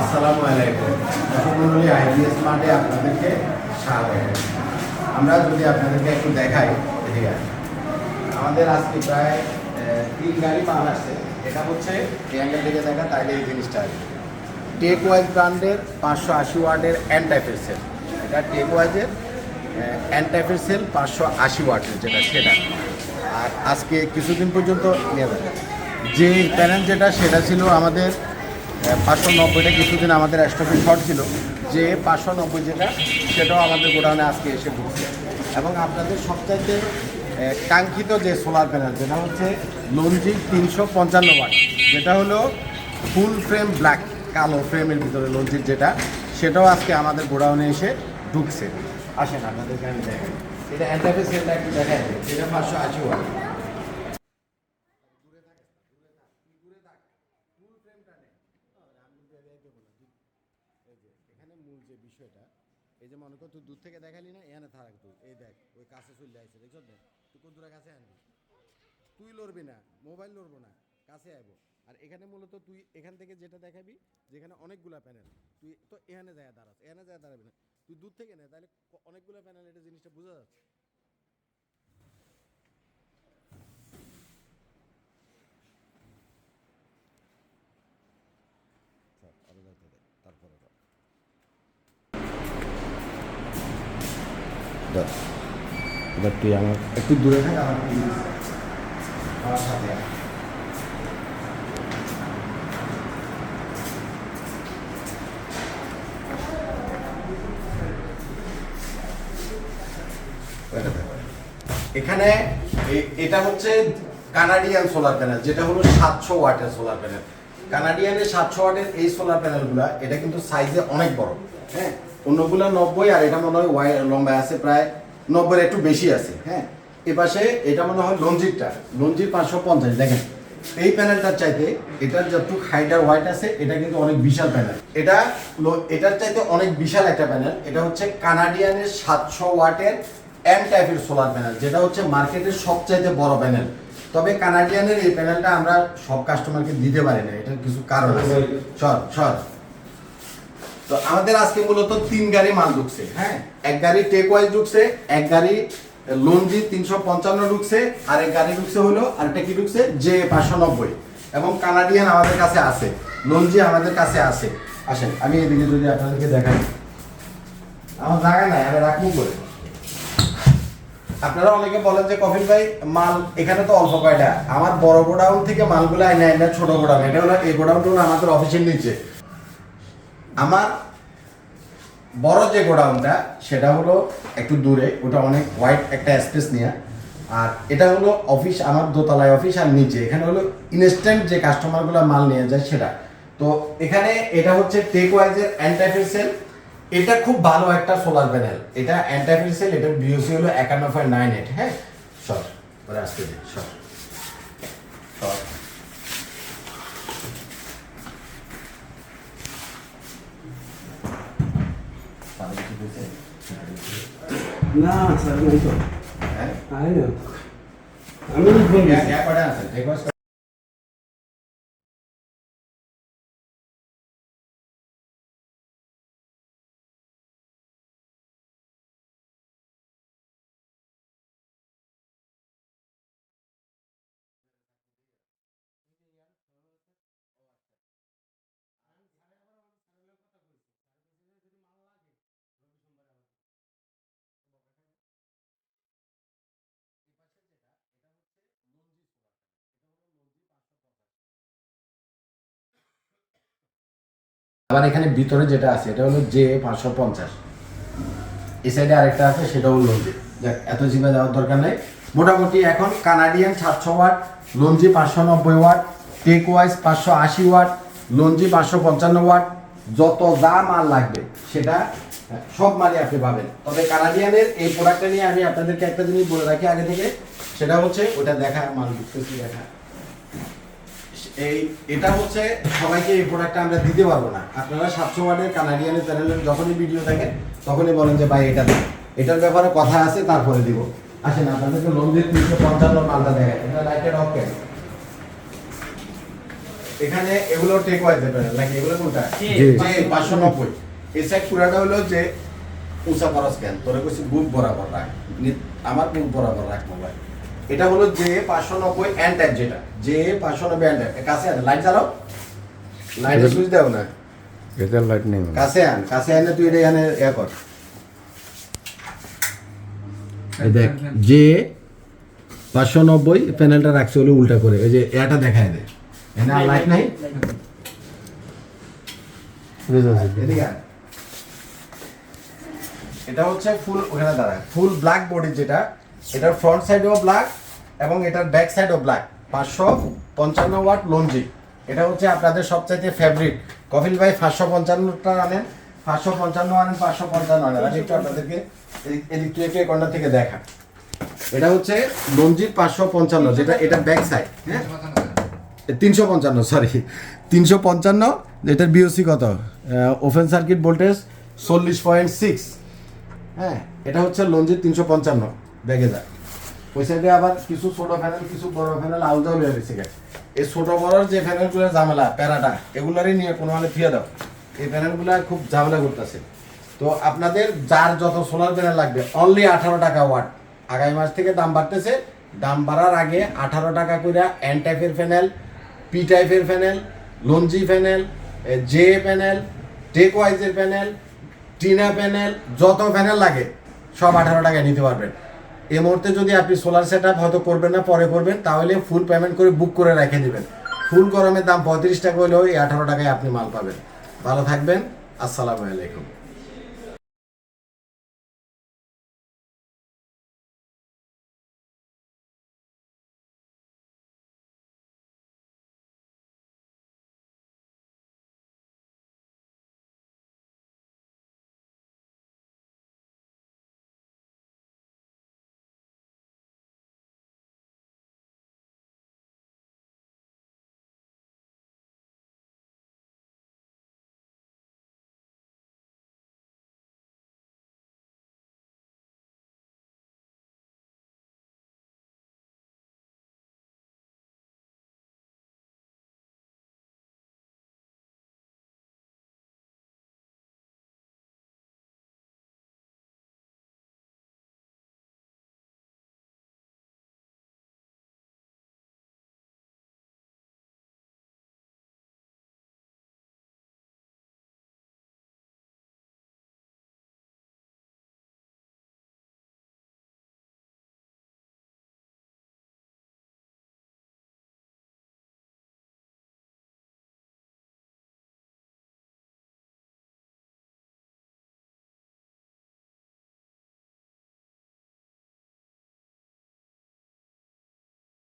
আসসালামু আলাইকুম। মন্ডলী আইবিএস মাঠে আপনাদেরকে স্বাগত। আমরা যদি আপনাদেরকে একটু দেখাই, এদিকে। আমাদের আজকে প্রায় তিন গাড়ি মাল আসছে। এটা হচ্ছে এই অ্যাঙ্গেল থেকে দেখা, তাইলে এই জিনিসটা আসবে। টেক ওয়াইজ ব্র্যান্ডের পাঁচশো আশি ওয়াটের অ্যান্টাইফের সেল এটা টেক ওয়াইজের অ্যান্টাইফের সেল পাঁচশো আশি ওয়াটের যেটা, সেটা। আর আজকে কিছুদিন পর্যন্ত নিয়ে যে প্যানেল যেটা, সেটা ছিল আমাদের পাঁচশো নব্বইটা কিছুদিন আমাদের স্টকে শর্ট ছিল, যে পাঁচশো নব্বই যেটা, সেটাও আমাদের গোডাউনে আজকে এসে ঢুকছে। এবং আপনাদের সবচাইতে কাঙ্ক্ষিত যে সোলার প্যানেল যেটা হচ্ছে লঞ্জি তিনশো পঞ্চান্ন ওয়াট যেটা হলো ফুল ফ্রেম ব্ল্যাক কালো ফ্রেমের ভিতরে লঞ্চির যেটা, সেটাও আজকে আমাদের গোডাউনে এসে ঢুকছে। আসেন আপনাদেরকে আমি দেখাই এটা অ্যান্টাফে সেলটা একটু এটা পাঁচশো আশি ওয়াট এখানে মূল যে বিষয়টা, এই যে মনে কর তুই দূর থেকে দেখালি না, এখানে থাক তুই। এই দেখ, ওই কাছে চলে দেখছ তুই কাছে আনবি? তুই লড়বি না, মোবাইল লড়বো না, কাছে আইব। আর এখানে মূলত তুই এখান থেকে যেটা দেখাবি, যেখানে অনেকগুলা প্যানেল তুই তো এখানে যায় দাঁড়াস, এখানে যায় দাঁড়াবি না। তুই দূর থেকে নে, তাহলে অনেকগুলা প্যানেল এটা জিনিসটা বোঝা যাচ্ছে স্যার, আরও যাইতে দে, তারপরে কর। এবার তুই আমার একটু দূরে। এখানে এটা হচ্ছে কানাডিয়ান সোলার প্যানেল যেটা হলো সাতশো ওয়াটের সোলার প্যানেল কানাডিয়ানের সাতশো ওয়াটের এই সোলার প্যানেলগুলো এটা কিন্তু সাইজে অনেক বড় হ্যাঁ? অন্যগুলো নব্বই আর এটা মনে হয় ওয়াই লম্বা আছে প্রায় নব্বই একটু বেশি আছে হ্যাঁ? এপাশে এটা মনে হয় লঞ্জিরটা লঞ্জির পাঁচশো পঞ্চাশ দেখেন। এই প্যানেলটার চাইতে এটার যতটুকু হাইট আর হোয়াইট আছে এটা কিন্তু অনেক বিশাল প্যানেল এটা এটার চাইতে অনেক বিশাল একটা প্যানেল এটা হচ্ছে কানাডিয়ানের সাতশো ওয়াটের এম টাইপের সোলার প্যানেল যেটা হচ্ছে মার্কেটের সবচাইতে বড় প্যানেল তবে কানাডিয়ানের এই প্যানেলটা আমরা সব কাস্টমারকে দিতে পারি না এটার কিছু কারণ আছে। সর সর। তো আমাদের আজকে মূলত তিন গাড়ি মাল ঢুকছে হ্যাঁ? এক গাড়ি টেক ওয়াইজ ঢুকছে, এক গাড়ি লঞ্জি তিনশো পঞ্চান্ন ঢুকছে, আর এক গাড়ি ঢুকছে হলো আরেকটা কি ঢুকছে? জে পাঁচশো নব্বই। এবং কানাডিয়ান আমাদের কাছে আছে লঞ্জি আমাদের কাছে আছে। আসেন, আমি এদিকে যদি আপনাদেরকে দেখাই। আমার জায়গা নাই, আমি রাখব করে। আপনারা অনেকে বলেন যে, কফিল ভাই, মাল এখানে তো অল্প কয়টা। আমার বড় গোডাউন থেকে মালগুলো আইনা আইনা ছোট গোডাউন, এটা হলো এই গোডাউনটা আমাদের অফিসের নিচে। আমার বড় যে গোডাউনটা, সেটা হলো একটু দূরে, ওটা অনেক হোয়াইট একটা স্পেস নিয়ে। আর এটা হলো অফিস আমার দোতলায় অফিস আর নিচে। এখানে হলো ইনস্ট্যান্ট যে কাস্টমারগুলো মাল নিয়ে যায়, সেটা। তো এখানে এটা হচ্ছে টেক ওয়াইজের অ্যান্টাইফিসেল এটা খুব ভালো একটা সোলার প্যানেল এটা অ্যান্টাইফিসেল এটা বিওসি হলো একান্ন পয়েন্ট নাইন এইট হ্যাঁ? সর পরে আসতে সর। সর তাহলে কি হয়েছে? না স্যার নাই তো হ্যাঁ আবার এখানে ভিতরে যেটা আছে, এটা হলো জে পাঁচশো পঞ্চাশ। এই সাইডে আরেকটা আছে সেটা হলো লঞ্জি দেখ এত জিমে যাওয়ার দরকার নেই। মোটামুটি এখন কানাডিয়ান সাতশো ওয়াট লঞ্জি পাঁচশো নব্বই ওয়াট টেক ওয়াইজ পাঁচশো আশি ওয়াট লঞ্জি পাঁচশো পঞ্চান্ন ওয়াট, যত যা মাল লাগবে, সেটা, সব মালই আপনি পাবেন। তবে কানাডিয়ানের এই প্রোডাক্টটা নিয়ে আমি আপনাদেরকে একটা জিনিস বলে রাখি আগে থেকে, সেটা হচ্ছে ওটা দেখা, মাল ঢুকতেছি দেখা। এই এটা হচ্ছে সবাইকে এই প্রোডাক্টটা আমরা দিতে পারব না। আপনারা সাতশো ওয়ার্ডের কানাডিয়ানের চ্যানেলের যখনই ভিডিও তখনই বলেন যে ভাই এটা এটার ব্যাপারে কথা আছে তারপরে দিব। আসেন আপনাদেরকে তিনশো পঞ্চান্ন মালটা দেখেন এটা লাইটের অফ কেন এখানে এগুলো টেক ওয়াইজের প্যানেল নাকি এগুলো কোনটা? যে পাঁচশো নব্বই। এই সাইড পুরাটা হলো যে উঁচা খরচ কেন তোরে কইছি বুক বরাবর রাখ। আমার বুক বরাবর রাখ মোবাইল। এটা হলো যে পাঁচশো নব্বই অ্যান্ড যেটা। যে পাঁচশো নব্বই অ্যান্ড কাছে আনে। লাইট জ্বালাও লাইটে সুইচ দাও না। এটার লাইট নেই কাছে আন। কাছে আনে তুই এটা এখানে ইয়ে কর। দেখ যে পাঁচশো নব্বই প্যানেলটা রাখছে হলো উল্টা করে। এই যে এটা দেখায় দে। এখানে আর লাইট নাই। এটা হচ্ছে ফুল ওখানে দাঁড়ায় ফুল ব্ল্যাক বডি যেটা এটার ফ্রন্ট সাইডও ব্ল্যাক এবং এটার ব্যাক সাইডও ব্ল্যাক পাঁচশো পঞ্চান্ন ওয়াট লঞ্জি এটা হচ্ছে আপনাদের সবচাইতে ফেভারিট কফিল ভাই পাঁচশো পঞ্চান্নটা আনেন। পাঁচশো পঞ্চান্ন আনেন, পাঁচশো পঞ্চান্ন আনেন। আমি একটু আপনাদেরকে এদিক থেকে একটু কর্নার থেকে দেখা এটা হচ্ছে লঞ্জির পাঁচশো পঞ্চান্ন, যেটা এটা ব্যাক সাইড হ্যাঁ? তিনশো পঞ্চান্ন সরি তিনশো পঞ্চান্ন এটার বিওসি কত? ওপেন সার্কিট ভোল্টেজ চল্লিশ পয়েন্ট সিক্স হ্যাঁ এটা হচ্ছে লঞ্জির তিনশো পঞ্চান্ন। ব্যাগে যায়। ওই সাইডে আবার কিছু ছোট ফ্যানেল কিছু বড় ফ্যানেল আলাদা হয়ে গেছে এই ছোট বড় যে প্যানেলগুলোর ঝামেলা, প্যারাটা, এগুলারই নিয়ে কোনো মানে ফিরে দাও। এই প্যানেলগুলো খুব ঝামেলা করতেছে। তো আপনাদের যার যত সোলার প্যানেল লাগবে অনলি আঠারো টাকা ওয়াট আগামী মাস থেকে দাম বাড়তেছে। দাম বাড়ার আগে আঠারো টাকা করে এন টাইপের প্যানেল পি টাইপের panel Longi panel J panel tech ওয়াইজের panel Trina panel যত প্যানেল লাগে, সব আঠারো টাকায় নিতে পারবেন। এই মুহূর্তে যদি আপনি সোলার সেট আপ হয়তো করবেন না, পরে করবেন, তাহলে ফুল পেমেন্ট করে বুক করে রেখে দেবেন। ফুল গরমের দাম পঁয়ত্রিশ টাকা হলেও এই আঠারো টাকায় আপনি মাল পাবেন। ভালো থাকবেন, আসসালামু আলাইকুম।